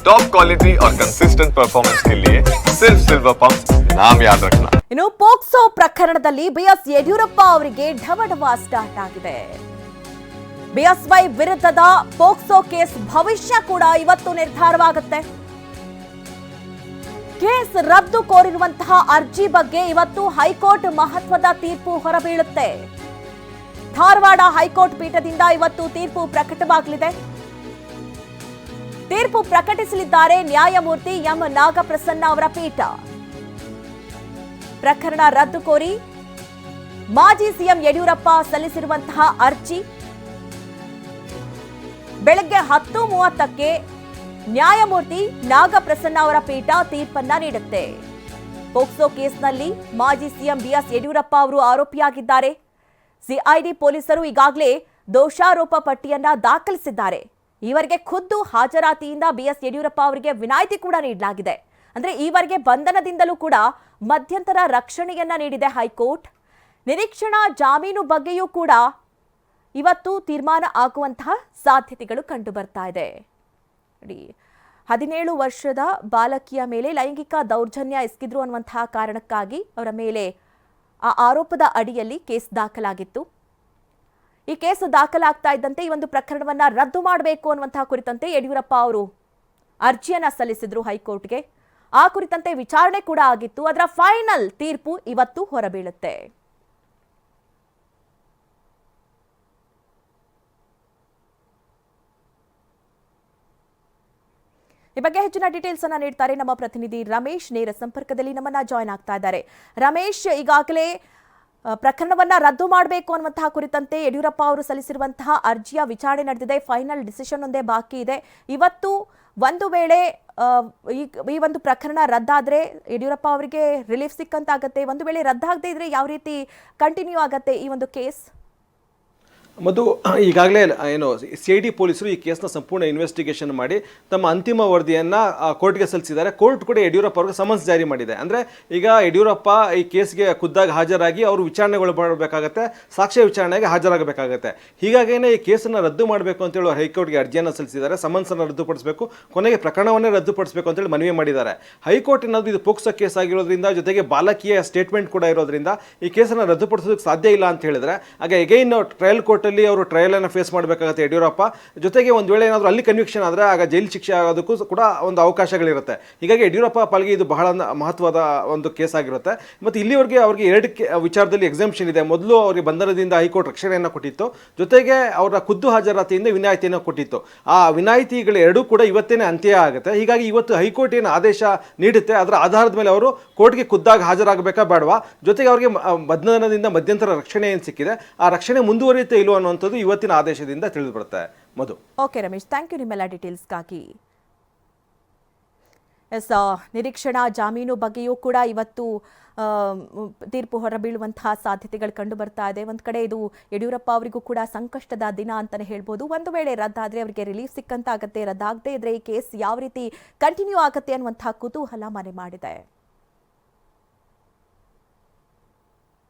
Top quality और consistent performance के लिए सिर्फ सिल्वर पंप नाम याद रखना ಇನ್ನು ಪೋಕ್ಸೋ ಪ್ರಕರಣದಲ್ಲಿ ಬಿಎಸ್ ಯಡಿಯೂರಪ್ಪ ಅವರಿಗೆ ಢವಢವ ಸ್ಟಾರ್ಟ್ ಆಗಿದೆ ಬಿಎಸ್ವೈ ವಿರುದ್ಧದ ಪೋಕ್ಸೋ ಕೇಸ್ ಭವಿಷ್ಯ ಕೂಡ ಇವತ್ತು ನಿರ್ಧಾರವಾಗುತ್ತೆ ಕೇಸ್ ರದ್ದು ಕೋರಿರುವಂತಹ ಅರ್ಜಿ ಬಗ್ಗೆ ಇವತ್ತು ಹೈಕೋರ್ಟ್ ಮಹತ್ವದ ತೀರ್ಪು ಹೊರಬೀಳುತ್ತೆ ಧಾರವಾಡ ಹೈಕೋರ್ಟ್ ಪೀಠದಿಂದ ಇವತ್ತು ತೀರ್ಪು ಪ್ರಕಟವಾಗಲಿದೆ ತೀರ್ಪು ಪ್ರಕಟಿಸಲಿದ್ದಾರೆ ನ್ಯಾಯಮೂರ್ತಿ ಎಂ ನಾಗಪ್ರಸನ್ನ ಅವರ ಪೀಠ. ಪ್ರಕರಣ ರದ್ದು ಕೋರಿ ಮಾಜಿ ಸಿಎಂ ಯಡಿಯೂರಪ್ಪ ಸಲ್ಲಿಸಿರುವಂತಹ ಅರ್ಜಿ. ಬೆಳಗ್ಗೆ ಹತ್ತು ಮೂವತ್ತಕ್ಕೆ ನ್ಯಾಯಮೂರ್ತಿ ನಾಗಪ್ರಸನ್ನ ಅವರ ಪೀಠ ತೀರ್ಪನ್ನ ನೀಡುತ್ತೆ. ಪೋಕ್ಸೋ ಕೇಸ್ನಲ್ಲಿ ಮಾಜಿ ಸಿಎಂ ಬಿಎಸ್ ಯಡಿಯೂರಪ್ಪ ಅವರು ಆರೋಪಿಯಾಗಿದ್ದಾರೆ. ಸಿಐಡಿ ಪೊಲೀಸರು ಈಗಾಗಲೇ ದೋಷಾರೋಪ ಪಟ್ಟಿಯನ್ನ ದಾಖಲಿಸಿದ್ದಾರೆ. ಈವರೆಗೆ ಖುದ್ದು ಹಾಜರಾತಿಯಿಂದ ಬಿಎಸ್ ಯಡಿಯೂರಪ್ಪ ಅವರಿಗೆ ವಿನಾಯಿತಿ ಕೂಡ ನೀಡಲಾಗಿದೆ. ಅಂದ್ರೆ ಈವರೆಗೆ ಬಂಧನದಿಂದಲೂ ಕೂಡ ಮಧ್ಯಂತರ ರಕ್ಷಣೆಯನ್ನ ನೀಡಿದೆ ಹೈಕೋರ್ಟ್. ನಿರೀಕ್ಷಣಾ ಜಾಮೀನು ಬಗ್ಗೆಯೂ ಕೂಡ ಇವತ್ತು ತೀರ್ಮಾನ ಆಗುವಂತಹ ಸಾಧ್ಯತೆಗಳು ಕಂಡು ಬರ್ತಾ ಇದೆ ಹದಿನೇಳು ವರ್ಷದ ಬಾಲಕಿಯ ಮೇಲೆ ಲೈಂಗಿಕ ದೌರ್ಜನ್ಯ ಎಸಗಿದ್ರು ಅನ್ನುವಂತಹ ಕಾರಣಕ್ಕಾಗಿ ಅವರ ಮೇಲೆ ಆ ಆರೋಪದ ಅಡಿಯಲ್ಲಿ ಕೇಸ್ ದಾಖಲಾಗಿತ್ತು. ಈ ಕೇಸು ದಾಖಲಾಗ್ತಾ ಇದ್ದಂತೆ ಈ ಒಂದು ಪ್ರಕರಣವನ್ನ ರದ್ದು ಮಾಡಬೇಕು ಅನ್ನುವಂತಹ ಕುರಿತಂತೆ ಯಡಿಯೂರಪ್ಪ ಅವರು ಅರ್ಜಿಯನ್ನ ಸಲ್ಲಿಸಿದ್ರು ಹೈಕೋರ್ಟ್ಗೆ. ಆ ಕುರಿತಂತೆ ವಿಚಾರಣೆ ಕೂಡ ಆಗಿತ್ತು. ಅದರ ಫೈನಲ್ ತೀರ್ಪು ಇವತ್ತು ಹೊರಬೀಳುತ್ತೆ. ಈ ಬಗ್ಗೆ ಹೆಚ್ಚಿನ ಡೀಟೇಲ್ಸ್ ಅನ್ನ ನೀಡ್ತಾರೆ ನಮ್ಮ ಪ್ರತಿನಿಧಿ ರಮೇಶ್. ನೇರ ಸಂಪರ್ಕದಲ್ಲಿ ನಮ್ಮನ್ನ ಜಾಯ್ನ್ ಆಗ್ತಾ ಇದ್ದಾರೆ. ರಮೇಶ್, ಈಗಾಗಲೇ ಪ್ರಕರಣವನ್ನ ರದ್ದು ಮಾಡಬೇಕು ಅನ್ನುವಂತಹ ಕುರಿತಂತೆ ಯಡಿಯೂರಪ್ಪ ಅವರು ಸಲ್ಲಿಸಿರುವಂತಹ ಅರ್ಜಿಯ ವಿಚಾರಣೆ ನಡೆದಿದೆ. ಫೈನಲ್ ಡಿಸಿಷನ್ ಒಂದೇ ಬಾಕಿ ಇದೆ. ಇವತ್ತು ಒಂದು ವೇಳೆ ಈ ಒಂದು ಪ್ರಕರಣ ರದ್ದಾದ್ರೆ ಯಡಿಯೂರಪ್ಪ ಅವರಿಗೆ ರಿಲೀಫ್ ಸಿಕ್ಕಂತಾಗತ್ತೆ. ಒಂದು ವೇಳೆ ರದ್ದಾಗದೇ ಇದ್ರೆ ಯಾವ ರೀತಿ ಕಂಟಿನ್ಯೂ ಆಗತ್ತೆ ಈ ಒಂದು ಕೇಸ್? ಮಧು, ಈಗಾಗಲೇ ಏನು, ಸಿ ಐ ಡಿ ಪೊಲೀಸರು ಈ ಕೇಸ್ನ ಸಂಪೂರ್ಣ ಇನ್ವೆಸ್ಟಿಗೇಷನ್ ಮಾಡಿ ತಮ್ಮ ಅಂತಿಮ ವರದಿಯನ್ನು ಕೋರ್ಟ್ಗೆ ಸಲ್ಲಿಸಿದ್ದಾರೆ. ಕೋರ್ಟ್ ಕೂಡ ಯಡಿಯೂರಪ್ಪ ಅವ್ರಿಗೆ ಸಮನ್ಸ್ ಜಾರಿ ಮಾಡಿದೆ. ಅಂದರೆ, ಈಗ ಯಡಿಯೂರಪ್ಪ ಈ ಕೇಸ್ಗೆ ಖುದ್ದಾಗಿ ಹಾಜರಾಗಿ ಅವರು ವಿಚಾರಣೆಗಳು ಮಾಡಬೇಕಾಗತ್ತೆ, ಸಾಕ್ಷ್ಯ ವಿಚಾರಣೆಗೆ ಹಾಜರಾಗಬೇಕಾಗತ್ತೆ. ಹೀಗಾಗಿನೇ ಈ ಕೇಸನ್ನು ರದ್ದು ಮಾಡಬೇಕು ಅಂತೇಳಿ ಹೇಳಿ ಹೈಕೋರ್ಟ್ಗೆ ಅರ್ಜಿಯನ್ನು ಸಲ್ಲಿಸಿದ್ದಾರೆ. ಸಮನ್ಸನ್ನು ರದ್ದುಪಡಿಸಬೇಕು. ಕೊನೆಗೆ ಪ್ರಕರಣವನ್ನೇ ರದ್ದುಪಡಿಸಬೇಕು ಅಂತೇಳಿ ಮನವಿ ಮಾಡಿದ್ದಾರೆ. ಹೈಕೋರ್ಟ್ ಅನ್ನೋದು ಇದು ಪೋಕ್ಸೋ ಕೇಸ್ ಆಗಿರೋದ್ರಿಂದ, ಜೊತೆಗೆ ಬಾಲಕಿಯ ಸ್ಟೇಟ್ಮೆಂಟ್ ಕೂಡ ಇರೋದ್ರಿಂದ ಈ ಕೇಸನ್ನು ರದ್ದುಪಡಿಸೋದಕ್ಕೆ ಸಾಧ್ಯ ಇಲ್ಲ ಅಂತ ಹೇಳಿದ್ರೆ, ಹಾಗೆ ಎಗೈನ್ ಟ್ರಯಲ್ ಕೋರ್ಟಲ್ಲಿ ಅವರು ಟ್ರಯಲನ್ನು ಫೇಸ್ ಮಾಡಬೇಕಾಗುತ್ತೆ ಯಡಿಯೂರಪ್ಪ. ಜೊತೆಗೆ ಒಂದು ವೇಳೆ ಏನಾದರೂ ಅಲ್ಲಿ ಕನ್ವಿಕ್ಷನ್ ಆದರೆ ಆಗ ಜೈಲು ಶಿಕ್ಷೆ ಆಗೋದಕ್ಕೂ ಕೂಡ ಒಂದು ಅವಕಾಶಗಳಿರುತ್ತೆ. ಹೀಗಾಗಿ ಯಡಿಯೂರಪ್ಪ ಪಾಲ್ಗೆ ಇದು ಬಹಳ ಮಹತ್ವದ ಒಂದು ಕೇಸ್ ಆಗಿರುತ್ತೆ. ಮತ್ತು ಇಲ್ಲಿವರೆಗೆ ಅವರಿಗೆ ಎರಡು ವಿಚಾರದಲ್ಲಿ ಎಕ್ಸಾಮ್ಷನ್ ಇದೆ. ಮೊದಲು ಅವರಿಗೆ ಬಂಧನದಿಂದ ಹೈಕೋರ್ಟ್ ರಕ್ಷಣೆಯನ್ನು ಕೊಟ್ಟಿತ್ತು. ಜೊತೆಗೆ ಅವರ ಖುದ್ದು ಹಾಜರಾತಿಯಿಂದ ವಿನಾಯಿತಿಯನ್ನು ಕೊಟ್ಟಿತ್ತು. ಆ ವಿನಾಯಿತಿಗಳು ಎರಡೂ ಕೂಡ ಇವತ್ತೇನೆ ಅಂತ್ಯ ಆಗುತ್ತೆ. ಹೀಗಾಗಿ ಇವತ್ತು ಹೈಕೋರ್ಟ್ ಏನು ಆದೇಶ ನೀಡುತ್ತೆ, ಅದರ ಆಧಾರದ ಮೇಲೆ ಅವರು ಕೋರ್ಟ್ಗೆ ಖುದ್ದಾಗಿ ಹಾಜರಾಗಬೇಕಾ ಬೇಡವಾ? ಜೊತೆಗೆ ಅವರಿಗೆ ಬಂಧನದಿಂದ ಮಧ್ಯಂತರ ರಕ್ಷಣೆ ಏನು ಸಿಕ್ಕಿದೆ? ಆ ರಕ್ಷಣೆ ಮುಂದುವರಿಯುತ್ತೆ ಇಲ್ವೋ ಅನ್ನುವಂಥದ್ದು ಇವತ್ತಿನ ಆದೇಶದಿಂದ ತಿಳಿದು ಬರುತ್ತೆ Madhu. Okay Ramesh thank you ನಿಮ್ಮೆಲ್ಲ ಡೀಟೇಲ್ಸ್ಗಾಗಿ ಎಸ್ ನಿರೀಕ್ಷಣಾ ಜಾಮೀನು ಬಗ್ಗೆಯೂ ಕೂಡ ಇವತ್ತು ತೀರ್ಪು ಹೊರಬೀಳುವಂತಹ ಸಾಧ್ಯತೆಗಳು ಕಂಡು ಬರ್ತಾ ಇದೆ. ಒಂದು ಕಡೆ ಇದು ಯಡಿಯೂರಪ್ಪ ಅವರಿಗೂ ಕೂಡ ಸಂಕಷ್ಟದ ದಿನ ಅಂತಲೇ ಹೇಳ್ಬೋದು. ಒಂದು ವೇಳೆ ರದ್ದಾದರೆ ಅವರಿಗೆ ರಿಲೀಫ್ ಸಿಕ್ಕಂತಾಗತ್ತೆ, ರದ್ದಾಗದೇ ಇದ್ರೆ ಈ ಕೇಸ್ ಯಾವ ರೀತಿ ಕಂಟಿನ್ಯೂ ಆಗುತ್ತೆ ಅನ್ನುವಂತಹ ಕುತೂಹಲ ಮನೆ ಮಾಡಿದೆ.